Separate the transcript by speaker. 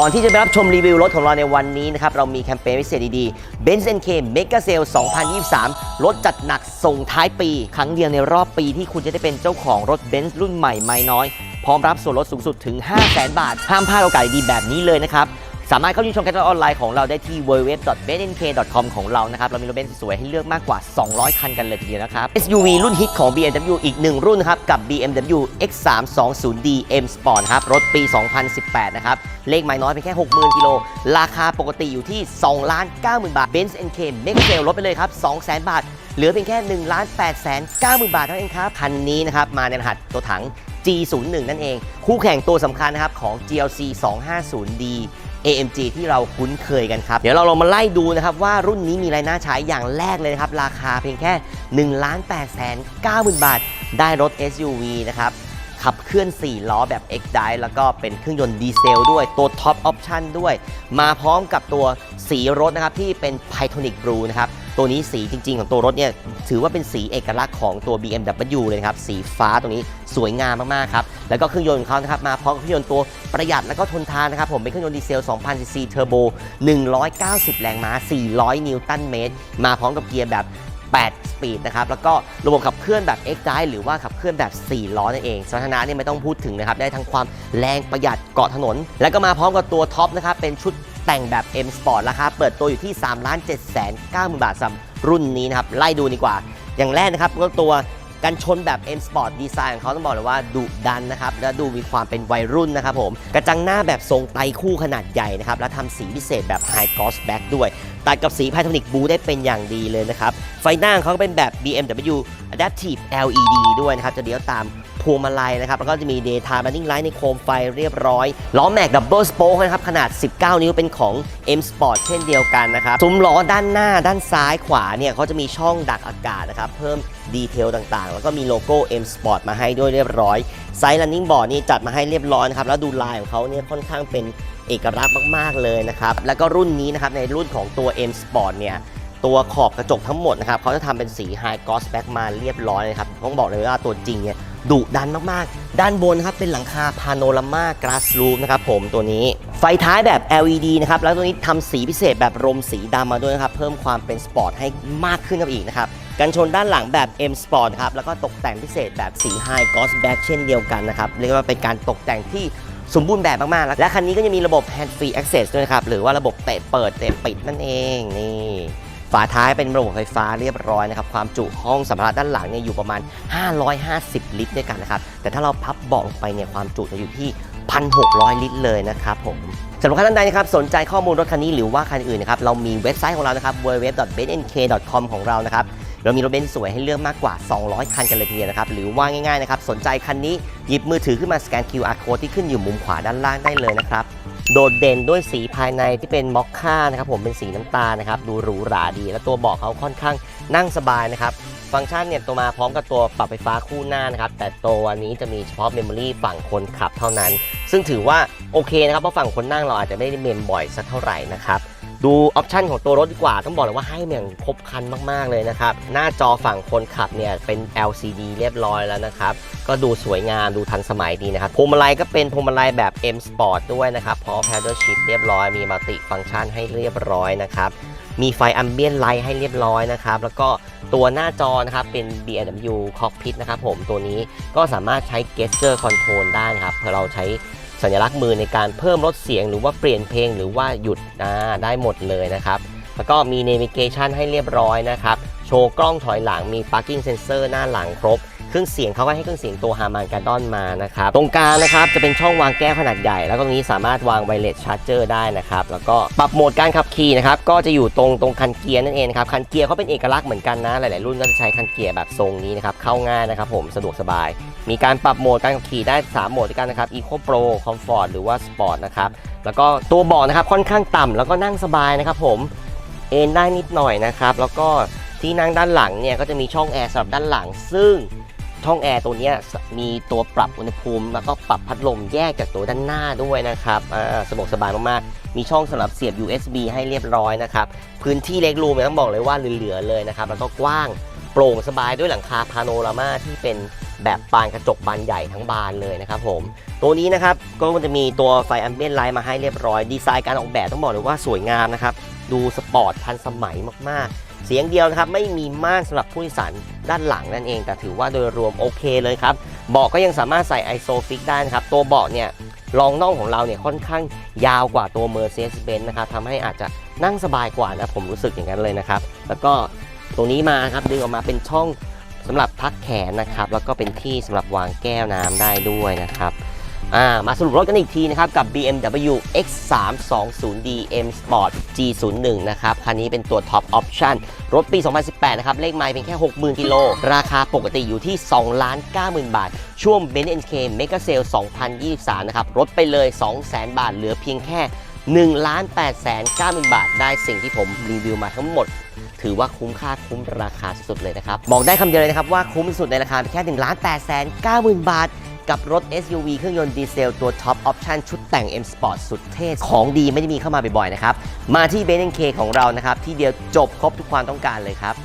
Speaker 1: ก่อนที่จะไปรับชมรีวิวรถของเราในวันนี้นะครับ เรามีแคมเปญพิเศษดีๆ Benz NK Mega Sale 2023รถจัดหนักส่งท้ายปี ครั้งเดียวในรอบปีที่คุณจะได้เป็นเจ้าของรถ Benz รุ่นใหม่ไม่น้อย พร้อมรับส่วนลดสูงสุดถึง 500,000บาท ห้ามพลาดโอกาสดีแบบนี้เลยนะครับ สามารถเข้าชมการตลาดออนไลน์ของเราได้ที่ www.benk.com ของเรานะครับ เรามีรถเบนซ์สวยให้เลือกมากกว่า 200 คันกันเลยทีเดียวนะครับ SUV รุ่นฮิตของ BMW อีกหนึ่งรุ่นนะครับ กับ BMW X320D M Sport ครับ รถปี 2018 นะครับ เลขไม่น้อยเพียงแค่ 60,000กิโล ราคาปกติอยู่ที่2ล้าน90,000 บาท Benz NK Mega Sale ลดไปเลยครับ 200,000 บาท เหลือเพียงแค่1ล้าน8แสน90,000 บาทเท่านั้นครับ คันนี้นะครับ มาในรหัสตัวถัง G01 นั่นเอง คู่แข่งตัวสำคัญนะครับของ GLC 250D AMG ที่เราคุ้นเคยกันครับ เดี๋ยวเราลองมาไล่ดูนะครับ ว่ารุ่นนี้มีอะไรน่าใช้อย่างแรกเลยนะครับ ราคาเพียงแค่1ล้าน8แสน90,000 บาท ได้รถ SUV นะครับ ขับเคลื่อน 4 ล้อแบบ X Drive แล้วก็เป็นเครื่องยนต์ดีเซลด้วยตัวท็อปออปชันด้วย มาพร้อมกับตัวสีรถนะครับที่เป็น Pythonic Blue นะครับ ตัวนี้สีจริง ๆ ของตัวรถเนี่ยถือว่าเป็นสีเอกลักษณ์ของตัว BMW เลยนะครับสีฟ้าตรงนี้สวยงามมากๆครับแล้วก็เครื่องยนต์ของเขานะครับมาพร้อมกับเครื่องยนต์ตัวประหยัดแล้วก็ทนทานนะครับผมเป็นเครื่องยนต์ดีเซล2,000ซีซีเทอร์โบ190 แรงม้า 400 นิวตันเมตร มาพร้อมกับเกียร์แบบ8 สปีดนะครับ แล้วก็ระบบขับเคลื่อนแบบ X Drive หรือว่าขับเคลื่อนแบบ 4 ล้อนั่นเองสมรรถนะเนี่ยไม่ต้องพูดถึงนะครับ ได้ทั้งความแรงประหยัดเกาะถนน แล้วก็มาพร้อมกับตัวท็อปนะครับ เป็นชุด แต่งแบบ M Sport ราคาเปิดตัวอยู่ที่ 3 7 9 0 0 0 0 บาทสำหรับรุ่นนี้นะครับ ไล่ดูดีกว่า อย่างแรกนะครับก็ตัวกันชนแบบ M Sport ดีไซน์ของเขาต้องบอกเลยว่าดุดันนะครับ และดูมีความเป็นวัยรุ่นนะครับผม กระจังหน้าแบบทรงไตรคู่ขนาดใหญ่นะครับ และทำสีพิเศษแบบ High Gloss Black ด้วย ตัดกับสี Pythonic Blue ได้เป็นอย่างดีเลยนะครับ ไฟหน้าเขาก็เป็นแบบ BMW Adaptive LED ด้วยนะครับ จะเดียวตาม พวงมาลัยนะครับ แล้วก็จะมี Daytime Running Light ในโคมไฟเรียบร้อย ล้อแม็กดับเบิลสโป๊กนะครับ ขนาด 19 นิ้วเป็นของ M Sport เช่นเดียวกันนะครับซุ้มล้อด้านหน้าด้านซ้ายขวาเนี่ยเขาจะมีช่องดักอากาศนะครับ เพิ่มดีเทลต่างๆ แล้วก็มีโลโก้ M Sport มาให้ด้วยเรียบร้อยไซส์ running board นี่จัดมาให้เรียบร้อยนะครับ แล้วดูลายของเขาเนี่ยค่อนข้างเป็นเอกลักษณ์มาก ๆ เลยนะครับ แล้วก็รุ่นนี้นะครับในรุ่นของตัว M Sport เนี่ยตัวขอบกระจกทั้งหมดนะครับเขาจะทำเป็นสี High Gloss Black มาเรียบร้อยเลยครับต้องบอกเลยว่าตัวจริงเนี่ย ดุดันมากๆ ด้านบนครับเป็นหลังคาพาโนรามา Glass Roof นะครับผมตัวนี้ ไฟท้ายแบบ LED นะครับ แล้วตัวนี้ทำสีพิเศษแบบรมสีดำมาด้วยนะครับ เพิ่มความเป็นสปอร์ตให้มากขึ้นกับอีกนะครับกันชนด้านหลังแบบ M Sport ครับ แล้วก็ตกแต่งพิเศษแบบสี High Gloss Black เช่นเดียวกันนะครับ เรียกว่าเป็นการตกแต่งที่สมบูรณ์แบบมากๆ และคันนี้ก็จะมีระบบ Hand Free Access ด้วยครับ หรือว่าระบบเตะเปิดเตะปิดนั่นเองนี่ ฝาท้ายเป็นระบบไฟฟ้าเรียบร้อยนะครับ ความจุห้องสัมภาระด้านหลังเนี่ยอยู่ประมาณ 550 ลิตรด้วยกันนะครับ แต่ถ้าเราพับเบาะลงไปเนี่ยความจุจะอยู่ที่ 1,600 ลิตรเลยนะครับผมสำหรับท่านใดนะครับสนใจข้อมูลรถคันนี้หรือว่าคันอื่นนะครับเรามีเว็บไซต์ของเรานะครับ www.bnk.com ของเรานะครับเรามีรถเบนซ์สวยให้เลือกมากกว่า 200 คันกันเลยทีเดียวนะครับ หรือว่าง่ายๆนะครับ สนใจคันนี้หยิบมือถือขึ้นมาสแกน QR code ที่ขึ้นอยู่มุมขวาด้านล่างได้เลยนะครับ โดดเด่นด้วยสีภายในที่เป็นมอคค่านะครับผมเป็นสีน้ำตาลนะครับดูหรูหราดี และตัวเบาะเขาค่อนข้างนั่งสบายนะครับฟังก์ชันเนี่ยตัวมาพร้อมกับตัวปรับไฟฟ้าคู่หน้านะครับแต่ตัวนี้จะมีเฉพาะเมมโมรี่ฝั่งคนขับเท่านั้น ซึ่งถือว่าโอเคนะครับเพราะฝั่งคนนั่งเราอาจจะไม่ได้เมมบ่อยสักเท่าไหร่นะครับ ดูออปชันของตัวรถดีกว่า ต้องบอกเลยว่าให้อย่างครบครันมากๆเลยนะครับ หน้าจอฝั่งคนขับเนี่ยเป็น LCD เรียบร้อยแล้วนะครับ ก็ดูสวยงามดูทันสมัยดีนะครับพวงมาลัยก็เป็นพวงมาลัยแบบ M Sport ด้วยนะครับพร้อม Paddle Shift เรียบร้อย มีมัลติฟังก์ชันให้เรียบร้อยนะครับมีไฟอัมเบียนไลท์ให้เรียบร้อยนะครับ แล้วก็ตัวหน้าจอนะครับ เป็น BMW Cockpit นะครับผมตัวนี้ก็สามารถใช้ Gesture Control ได้นะครับเพื่อเราใช้ สัญลักษณ์มือในการเพิ่มลดเสียงหรือว่าเปลี่ยนเพลงหรือว่าหยุดนะได้หมดเลยนะครับ แล้วก็มีเนวิเกชันให้เรียบร้อยนะครับ โชว์กล้องถอยหลังมี Parking Sensor หน้าหลังครบ เครื่องเสียงเขาก็ให้เครื่องเสียงตัวฮามานการ์ดอนมานะครับตรงกลางนะครับจะเป็นช่องวางแก้วขนาดใหญ่ แล้วก็ตรงนี้สามารถวางไวเลสชาร์จเจอร์ได้นะครับแล้วก็ปรับโหมดการขับขี่นะครับก็จะอยู่ตรงตรงคันเกียร์นั่นเองครับคันเกียร์เขาเป็นเอกลักษณ์เหมือนกันนะหลาย ๆ รุ่นก็จะใช้คันเกียร์แบบทรงนี้นะครับเข้าง่ายนะครับผมสะดวกสบาย มีการปรับโหมดการขับขี่ได้ 3 โหมดด้วยกันนะครับ Eco Pro Comfort หรือว่า Sport นะครับแล้วก็ตัวเบาะนะครับค่อนข้างต่ำแล้วก็นั่งสบายนะครับผมเอนได้นิดหน่อยนะครับแล้วก็ที่นั่งด้านหลังเนี่ยก็จะมีช่องแอร์สำหรับด้านหลัง ซึ่ง ช่องแอร์ตัวนี้มีตัวปรับอุณหภูมิ แล้วก็ปรับพัดลมแยกจากตัวด้านหน้าด้วยนะครับสะดวกสบายมากๆ มีช่องสำหรับเสียบ USB ให้เรียบร้อยนะครับ พื้นที่เล็กรูมต้องบอกเลยว่าเหลือๆเลยนะครับ แล้วก็กว้างโปร่งสบายด้วยหลังคาพาโนรามาที่เป็นแบบบานกระจกบานใหญ่ทั้งบานเลยนะครับผม ตัวนี้นะครับก็จะมีตัวไฟแอมเบียนไลท์มาให้เรียบร้อย ดีไซน์การออกแบบต้องบอกเลยว่าสวยงามนะครับ ดูสปอร์ตทันสมัยมากๆ เสียงเดียวนะครับไม่มีม่านสำหรับผู้โดยสารด้านหลังนั่นเอง แต่ถือว่าโดยรวมโอเคเลยครับเบาะก็ยังสามารถใส่ไอโซฟิกได้นะครับตัวเบาะเนี่ยรองน่องของเราเนี่ยค่อนข้างยาวกว่าตัว Mercedes-Benz นะครับทำให้อาจจะนั่งสบายกว่านะผมรู้สึกอย่างนั้นเลยนะครับ แล้วก็ตรงนี้มาครับดึงออกมาเป็นช่องสำหรับพักแขนนะครับ แล้วก็เป็นที่สำหรับวางแก้วน้ำได้ด้วยนะครับ อ่ามาสรุปรถกันอีกทีนะครับ กับ BMW X320D M Sport G01 นะครับ คันนี้เป็นตัว Top Option รถปี 2018 นะครับ เลขไมล์เพียงแค่ 60,000 กิโล ราคาปกติอยู่ที่2,90,000 บาท ช่วง Benz NK Mega Sale 2023 นะครับลดไปเลย 200,000 บาท เหลือเพียงแค่1,890,000 บาท ได้สิ่งที่ผมรีวิวมาทั้งหมดถือว่าคุ้มค่าคุ้มราคาสุดๆเลยนะครับ บอกได้คำเดียวเลยนะครับว่าคุ้มสุดในราคาเพียงแค่1 8 9 0 0 0 บาท กับรถ SUV เครื่องยนต์ดีเซลตัว Top Option ชุดแต่ง M Sport สุดเท่ของดีไม่ได้มีเข้ามาบ่อยๆนะครับ มาที่ b e n k ของเรานะครับ ที่เดียวจบครบทุกความต้องการเลยครับ